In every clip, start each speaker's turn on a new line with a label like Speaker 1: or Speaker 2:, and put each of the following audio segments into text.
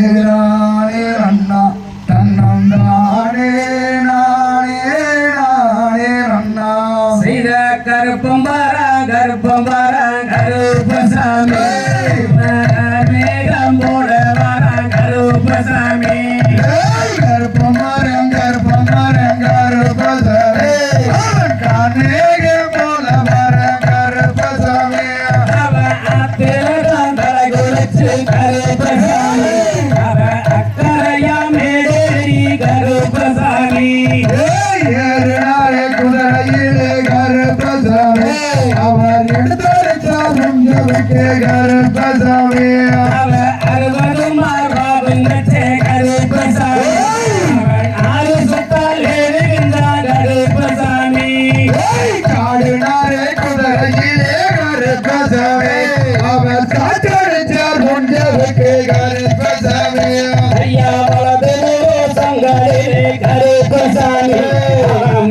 Speaker 1: general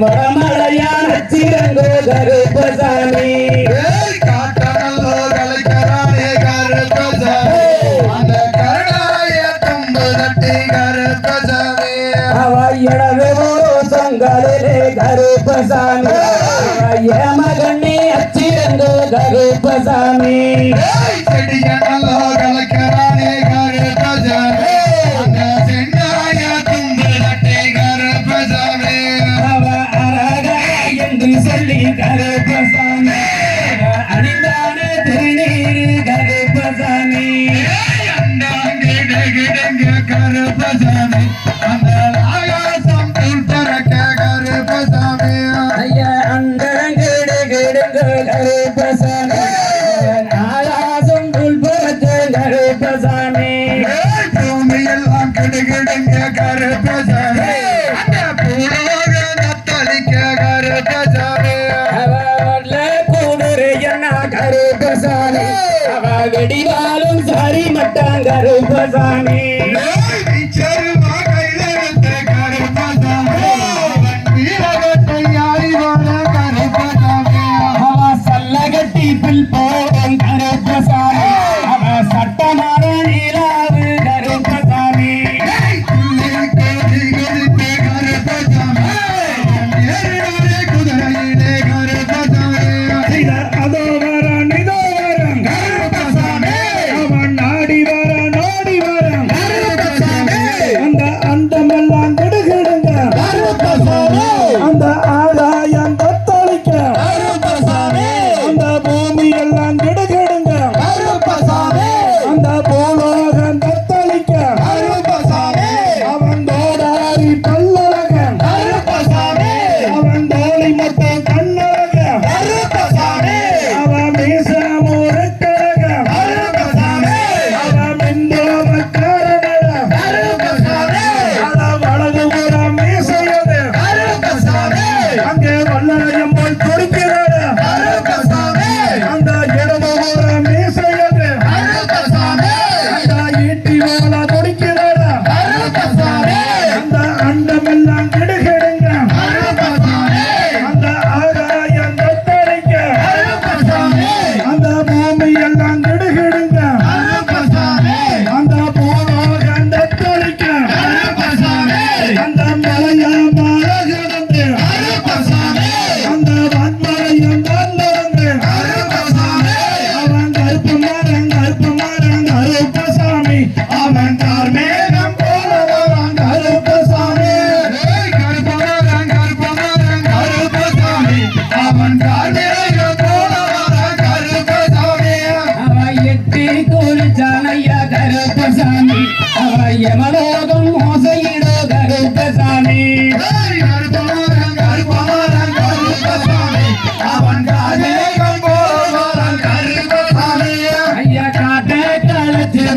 Speaker 1: மரமலையான சிறங்கோ Karuppasamy.
Speaker 2: Karuppasamy
Speaker 1: ஏ மகன் அச்சிறங்கோ கருப்பசாமி செடியா கடிவாலும் sorry மட்டாங்கரு பசானே
Speaker 2: நாட்டில் போ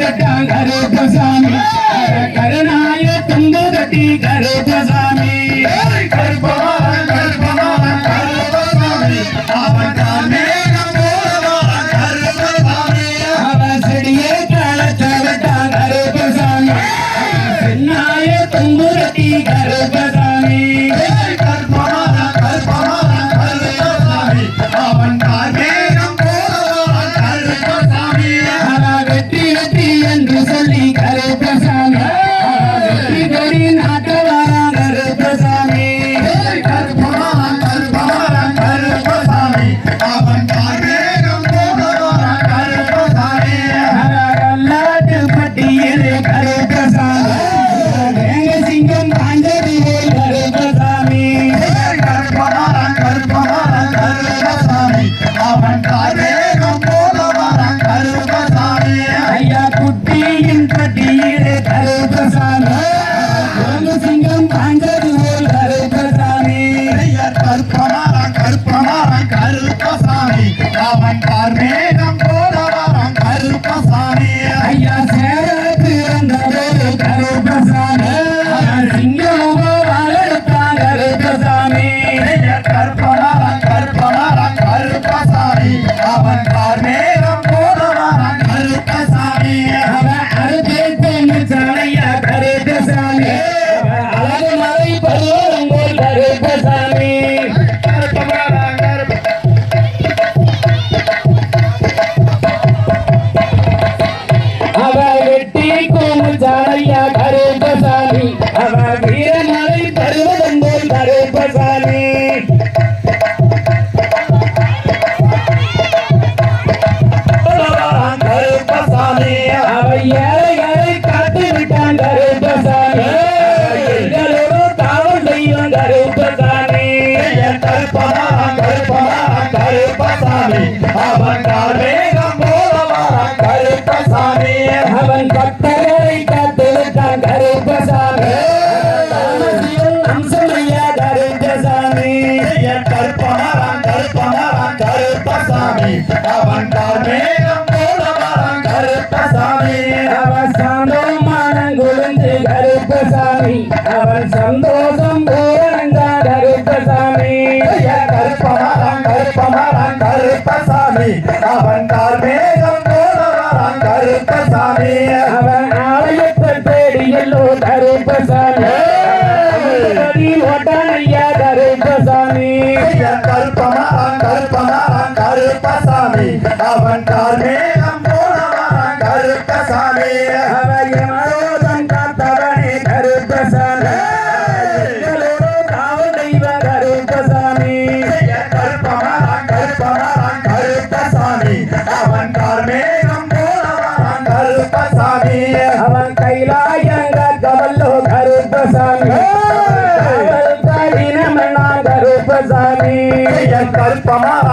Speaker 2: கட்டாங்க Oh. கருப்பசாமி. அவன்
Speaker 1: கார்மேகம்
Speaker 2: போலவாரான் கருப்பசாமி
Speaker 1: அவன் பக்தர்களை காத்து கருப்பசாமி அம்சமையா கருப்பசாமி
Speaker 2: கருப்பமாறான் கருப்பமாறான் கருப்பசாமி அவன் கருப்பமாறான் கருப்பசாமி அவன் கார்மேகம் போலவாரான் கருப்பசாமி
Speaker 1: அவன் ஆலயத்தை தேடி எல்லோ கருப்பசாமி ஓட்டானையா கருப்பசாமி
Speaker 2: கருப்பமாறான் கருப்பமாறான் கருப்பசாமி அவன் கார்மேகம் போலவாரான்
Speaker 1: காவல் கடினமண்ணா கருப்பசாமி
Speaker 2: கருப்பமாறான்